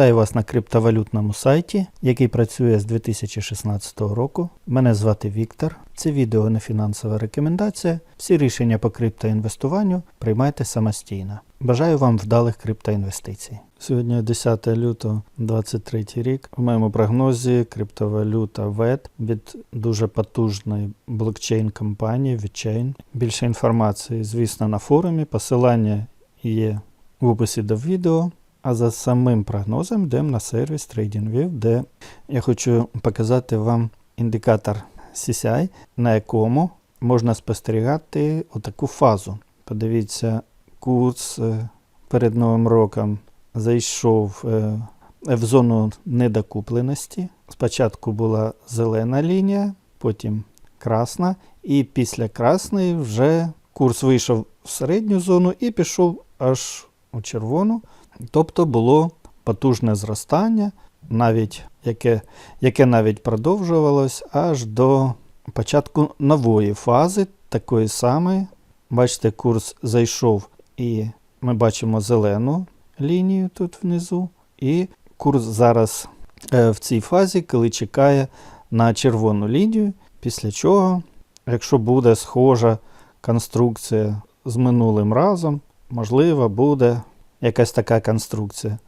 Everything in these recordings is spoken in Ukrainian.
Вітаю вас на криптовалютному сайті, який працює з 2016 року. Мене звати Віктор. Це відео не фінансова рекомендація. Всі рішення по криптоінвестуванню приймайте самостійно. Бажаю вам вдалих криптоінвестицій. Сьогодні 10 лютого 2023 рік. У моєму прогнозі криптовалюта VET від дуже потужної блокчейн-компанії VeChain. Більше інформації, звісно, на форумі. Посилання є в описі до відео. А за самим прогнозом йдемо на сервіс TradingView, де я хочу показати вам індикатор CCI, на якому можна спостерігати отаку фазу. Подивіться, курс е, перед Новим роком зайшов е, в зону недокупленості. Спочатку була зелена лінія, потім красна, і після красної вже курс вийшов в середню зону і пішов аж у червону. Тобто було потужне зростання, навіть яке, яке навіть продовжувалось аж до початку нової фази, такої самої. Бачите, курс зайшов і ми бачимо зелену лінію тут внизу. І курс зараз е, в цій фазі, коли чекає на червону лінію, після чого, якщо буде схожа конструкція з минулим разом, можливо, буде якась така конструкція.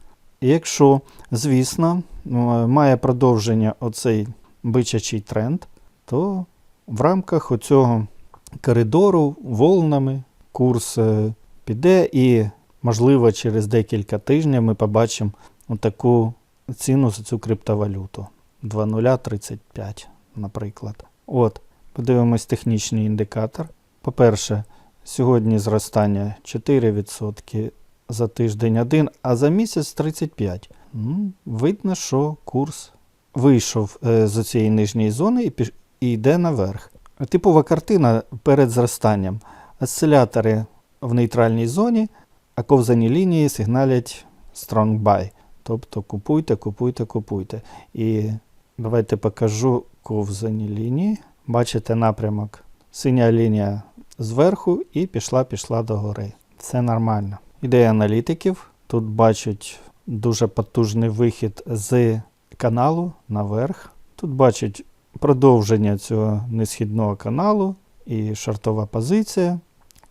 Якщо, звісно, має продовження оцей бичачий тренд, то в рамках оцього коридору волнами курс е, піде і, можливо, через декілька тижнів ми побачимо таку ціну за цю криптовалюту 2,035, наприклад. От, подивимось технічний індикатор. По-перше, сьогодні зростання 4%, за тиждень 1, а за місяць 35. Ну, видно, що курс вийшов е, з цієї нижньої зони і йде наверх. Типова картина перед зростанням. Осцилятори в нейтральній зоні, а ковзані лінії сигналять strong buy. Тобто купуйте, купуйте, купуйте. І давайте покажу ковзані лінії. Бачите напрямок. Синя лінія зверху і пішла-пішла догори. Це нормально. Ідея аналітиків. Тут бачать дуже потужний вихід з каналу наверх. Тут бачать продовження цього несхідного каналу і шартова позиція.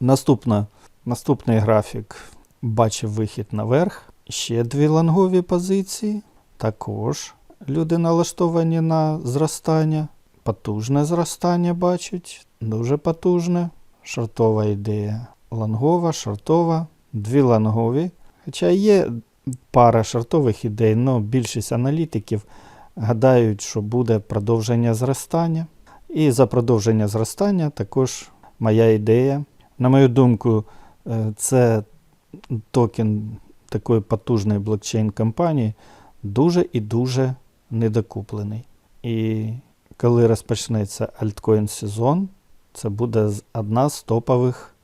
Наступна, наступний графік бачив вихід наверх. Ще дві лонгові позиції. Також люди налаштовані на зростання. Потужне зростання бачать, дуже потужне. Шартова ідея лонгова, шортова, дві лонгові. Хоча є пара шартових ідей, але більшість аналітиків гадають, що буде продовження зростання. І за продовження зростання також моя ідея. На мою думку, е, це токен такої потужної блокчейн-компанії дуже і дуже недокуплений. І коли розпочнеться альткоін сезон, це буде одна з топових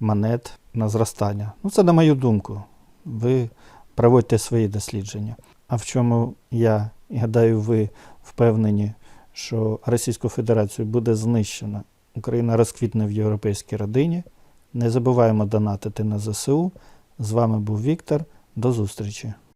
монет на зростання. Ну, це на мою думку. Ви проводьте свої дослідження. А в чому я і гадаю, ви впевнені, що Російську Федерацію буде знищено, Україна розквітне в європейській родині. Не забуваємо донатити на ЗСУ. З вами був Віктор. До зустрічі!